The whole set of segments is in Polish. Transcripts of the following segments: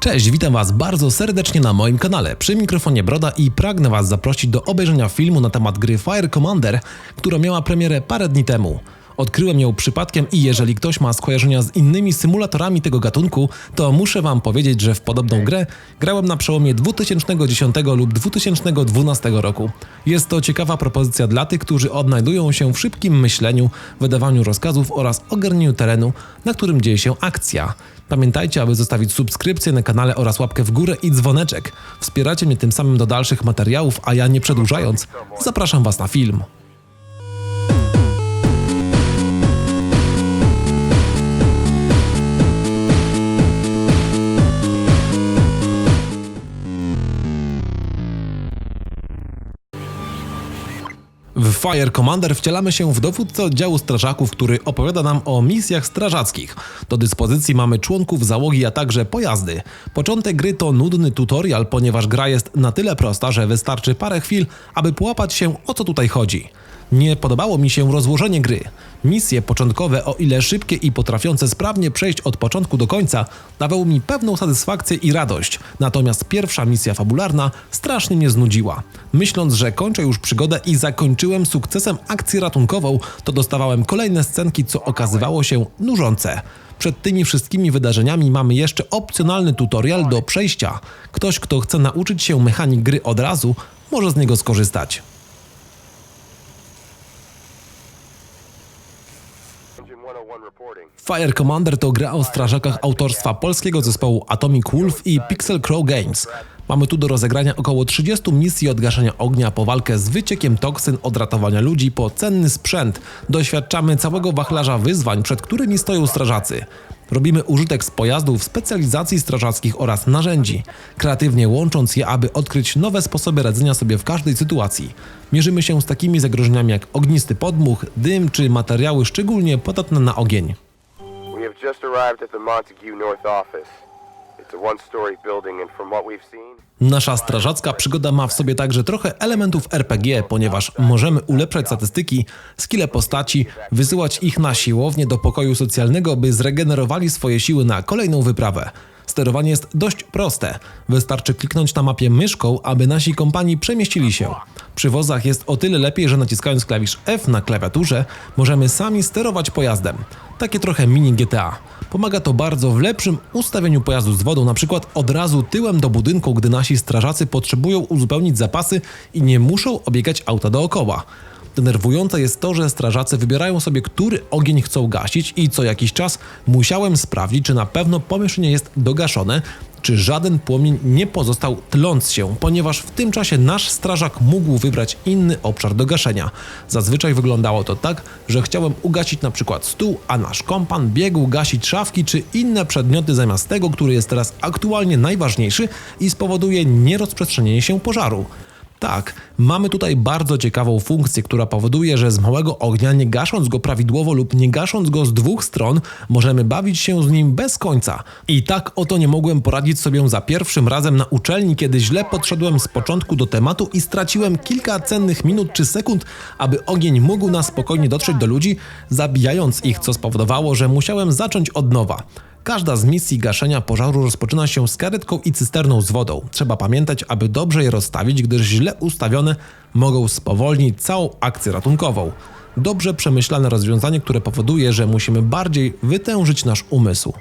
Cześć, witam Was bardzo serdecznie na moim kanale. Przy mikrofonie Broda i pragnę Was zaprosić do obejrzenia filmu na temat gry Fire Commander, która miała premierę parę dni temu. Odkryłem ją przypadkiem i jeżeli ktoś ma skojarzenia z innymi symulatorami tego gatunku, to muszę Wam powiedzieć, że w podobną grę grałem na przełomie 2010 lub 2012 roku. Jest to ciekawa propozycja dla tych, którzy odnajdują się w szybkim myśleniu, wydawaniu rozkazów oraz ogarnieniu terenu, na którym dzieje się akcja. Pamiętajcie, aby zostawić subskrypcję na kanale oraz łapkę w górę i dzwoneczek. Wspieracie mnie tym samym do dalszych materiałów, a ja nie przedłużając, zapraszam Was na film. W Fire Commander wcielamy się w dowódcę oddziału strażaków, który opowiada nam o misjach strażackich. Do dyspozycji mamy członków załogi, a także pojazdy. Początek gry to nudny tutorial, ponieważ gra jest na tyle prosta, że wystarczy parę chwil, aby połapać się o co tutaj chodzi. Nie podobało mi się rozłożenie gry. Misje początkowe, o ile szybkie i potrafiące sprawnie przejść od początku do końca, dawały mi pewną satysfakcję i radość. Natomiast pierwsza misja fabularna strasznie mnie znudziła. Myśląc, że kończę już przygodę i zakończyłem sukcesem akcję ratunkową, to dostawałem kolejne scenki, co okazywało się nużące. Przed tymi wszystkimi wydarzeniami mamy jeszcze opcjonalny tutorial do przejścia. Ktoś, kto chce nauczyć się mechanik gry od razu, może z niego skorzystać. Fire Commander to gra o strażakach autorstwa polskiego zespołu Atomic Wolf i Pixel Crow Games. Mamy tu do rozegrania około 30 misji od gaszenia ognia po walkę z wyciekiem toksyn, od ratowania ludzi po cenny sprzęt. Doświadczamy całego wachlarza wyzwań, przed którymi stoją strażacy. Robimy użytek z pojazdów, specjalizacji strażackich oraz narzędzi, kreatywnie łącząc je, aby odkryć nowe sposoby radzenia sobie w każdej sytuacji. Mierzymy się z takimi zagrożeniami jak ognisty podmuch, dym czy materiały szczególnie podatne na ogień. Just arrived at the Montague North office. Nasza strażacka przygoda ma w sobie także trochę elementów RPG, ponieważ możemy ulepszać statystyki, skille postaci, wysyłać ich na siłownię do pokoju socjalnego, by zregenerowali swoje siły na kolejną wyprawę. Sterowanie jest dość proste. Wystarczy kliknąć na mapie myszką, aby nasi kompanii przemieścili się. Przy wozach jest o tyle lepiej, że naciskając klawisz F na klawiaturze możemy sami sterować pojazdem. Takie trochę mini GTA. Pomaga to bardzo w lepszym ustawieniu pojazdu z wodą, na przykład od razu tyłem do budynku, gdy nasi strażacy potrzebują uzupełnić zapasy i nie muszą obiegać auta dookoła. Denerwujące jest to, że strażacy wybierają sobie, który ogień chcą gasić i co jakiś czas musiałem sprawdzić, czy na pewno pomieszczenie jest dogaszone, czy żaden płomień nie pozostał tląc się, ponieważ w tym czasie nasz strażak mógł wybrać inny obszar do gaszenia. Zazwyczaj wyglądało to tak, że chciałem ugasić na przykład stół, a nasz kompan biegł gasić szafki czy inne przedmioty zamiast tego, który jest teraz aktualnie najważniejszy i spowoduje nierozprzestrzenienie się pożaru. Tak, mamy tutaj bardzo ciekawą funkcję, która powoduje, że z małego ognia, nie gasząc go prawidłowo lub nie gasząc go z dwóch stron, możemy bawić się z nim bez końca. I tak oto nie mogłem poradzić sobie za pierwszym razem na uczelni, kiedy źle podszedłem z początku do tematu i straciłem kilka cennych minut czy sekund, aby ogień mógł na spokojnie dotrzeć do ludzi, zabijając ich, co spowodowało, że musiałem zacząć od nowa. Każda z misji gaszenia pożaru rozpoczyna się z karetką i cysterną z wodą. Trzeba pamiętać, aby dobrze je rozstawić, gdyż źle ustawione mogą spowolnić całą akcję ratunkową. Dobrze przemyślane rozwiązanie, które powoduje, że musimy bardziej wytężyć nasz umysł.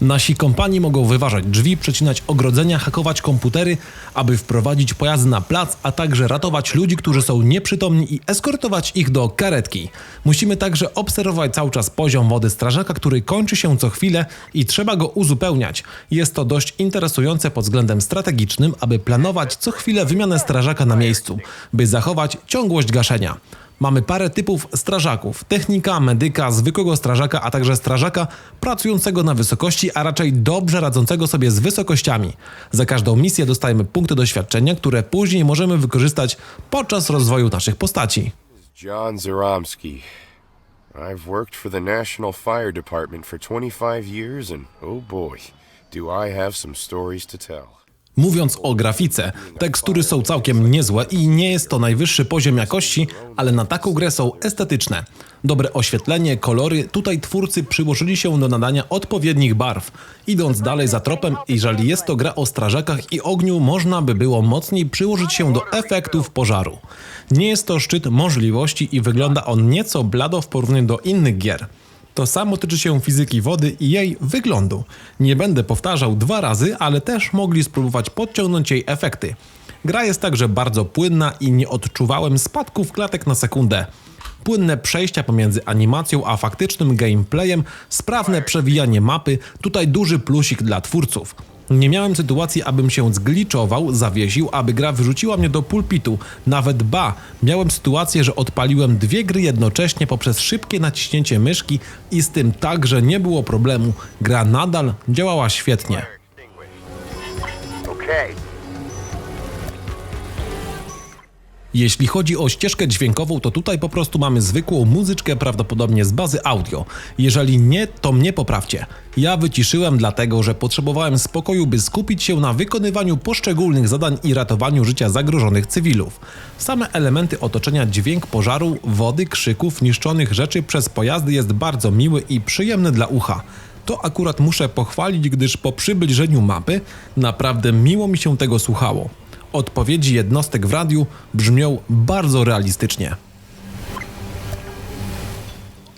Nasi kompanii mogą wyważać drzwi, przecinać ogrodzenia, hakować komputery, aby wprowadzić pojazdy na plac, a także ratować ludzi, którzy są nieprzytomni i eskortować ich do karetki. Musimy także obserwować cały czas poziom wody strażaka, który kończy się co chwilę i trzeba go uzupełniać. Jest to dość interesujące pod względem strategicznym, aby planować co chwilę wymianę strażaka na miejscu, by zachować ciągłość gaszenia. Mamy parę typów strażaków: technika, medyka, zwykłego strażaka, a także strażaka pracującego na wysokości, a raczej dobrze radzącego sobie z wysokościami. Za każdą misję dostajemy punkty doświadczenia, które później możemy wykorzystać podczas rozwoju naszych postaci. John Zaromski. I've worked for the National Fire Department for 25 years, and oh boy, do I have some stories to tell. Mówiąc o grafice, tekstury są całkiem niezłe i nie jest to najwyższy poziom jakości, ale na taką grę są estetyczne. Dobre oświetlenie, kolory, tutaj twórcy przyłożyli się do nadania odpowiednich barw. Idąc dalej za tropem, jeżeli jest to gra o strażakach i ogniu, można by było mocniej przyłożyć się do efektów pożaru. Nie jest to szczyt możliwości i wygląda on nieco blado w porównaniu do innych gier. To samo tyczy się fizyki wody i jej wyglądu. Nie będę powtarzał dwa razy, ale też mogli spróbować podciągnąć jej efekty. Gra jest także bardzo płynna i nie odczuwałem spadków klatek na sekundę. Płynne przejścia pomiędzy animacją a faktycznym gameplayem, sprawne przewijanie mapy, tutaj duży plusik dla twórców. Nie miałem sytuacji, abym się zgliczował, zawiesił, aby gra wyrzuciła mnie do pulpitu. Nawet ba, miałem sytuację, że odpaliłem dwie gry jednocześnie poprzez szybkie naciśnięcie myszki i z tym także nie było problemu. Gra nadal działała świetnie. Okay. Jeśli chodzi o ścieżkę dźwiękową, to tutaj po prostu mamy zwykłą muzyczkę, prawdopodobnie z bazy audio. Jeżeli nie, to mnie poprawcie. Ja wyciszyłem dlatego, że potrzebowałem spokoju, by skupić się na wykonywaniu poszczególnych zadań i ratowaniu życia zagrożonych cywilów. Same elementy otoczenia, dźwięk pożaru, wody, krzyków, niszczonych rzeczy przez pojazdy jest bardzo miły i przyjemny dla ucha. To akurat muszę pochwalić, gdyż po przybliżeniu mapy naprawdę miło mi się tego słuchało. Odpowiedzi jednostek w radiu brzmią bardzo realistycznie.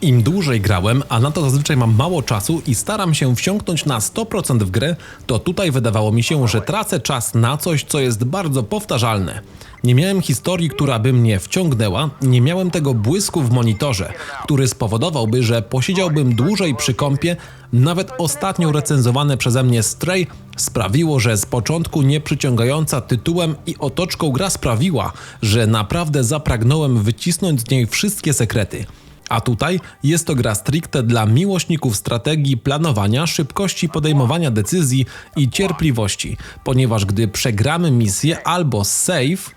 Im dłużej grałem, a na to zazwyczaj mam mało czasu i staram się wsiąknąć na 100% w grę, to tutaj wydawało mi się, że tracę czas na coś, co jest bardzo powtarzalne. Nie miałem historii, która by mnie wciągnęła, nie miałem tego błysku w monitorze, który spowodowałby, że posiedziałbym dłużej przy kąpie. Nawet ostatnio recenzowane przeze mnie Stray sprawiło, że z początku nie przyciągająca tytułem i otoczką gra sprawiła, że naprawdę zapragnąłem wycisnąć z niej wszystkie sekrety. A tutaj jest to gra stricte dla miłośników strategii, planowania, szybkości podejmowania decyzji i cierpliwości, ponieważ gdy przegramy misję albo save,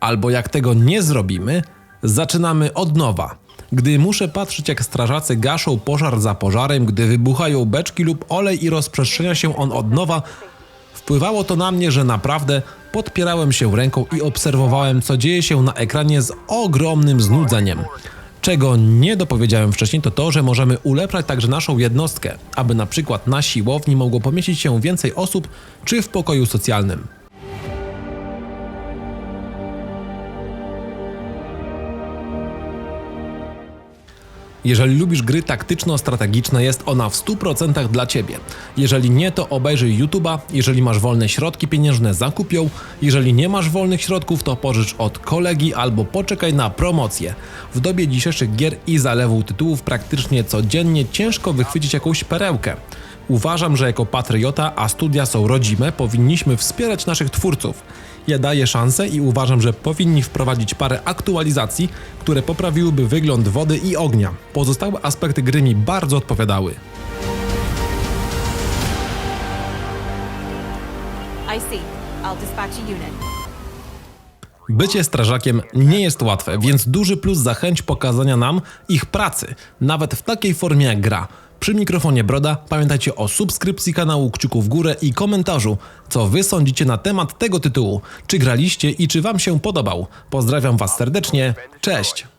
albo jak tego nie zrobimy, zaczynamy od nowa. Gdy muszę patrzeć jak strażacy gaszą pożar za pożarem, gdy wybuchają beczki lub olej i rozprzestrzenia się on od nowa, Wpływało to na mnie, że naprawdę podpierałem się ręką i obserwowałem, co dzieje się na ekranie z ogromnym znudzeniem. Czego nie dopowiedziałem wcześniej, to to, że możemy ulepszać także naszą jednostkę, aby na przykład na siłowni mogło pomieścić się więcej osób, czy w pokoju socjalnym. Jeżeli lubisz gry taktyczno-strategiczne, jest ona w 100% dla Ciebie. Jeżeli nie, to obejrzyj YouTube'a. Jeżeli masz wolne środki pieniężne, zakup ją. Jeżeli nie masz wolnych środków, to pożycz od kolegi albo poczekaj na promocję. W dobie dzisiejszych gier i zalewu tytułów praktycznie codziennie ciężko wychwycić jakąś perełkę. Uważam, że jako patriota, a studia są rodzime, powinniśmy wspierać naszych twórców. Ja daję szansę i uważam, że powinni wprowadzić parę aktualizacji, które poprawiłyby wygląd wody i ognia. Pozostałe aspekty gry mi bardzo odpowiadały. I see. I'll dispatch a unit. Bycie strażakiem nie jest łatwe, więc duży plus za chęć pokazania nam ich pracy, nawet w takiej formie jak gra. Przy mikrofonie Broda pamiętajcie o subskrypcji kanału, kciuku w górę i komentarzu, co wy sądzicie na temat tego tytułu, czy graliście i czy wam się podobał. Pozdrawiam was serdecznie, cześć!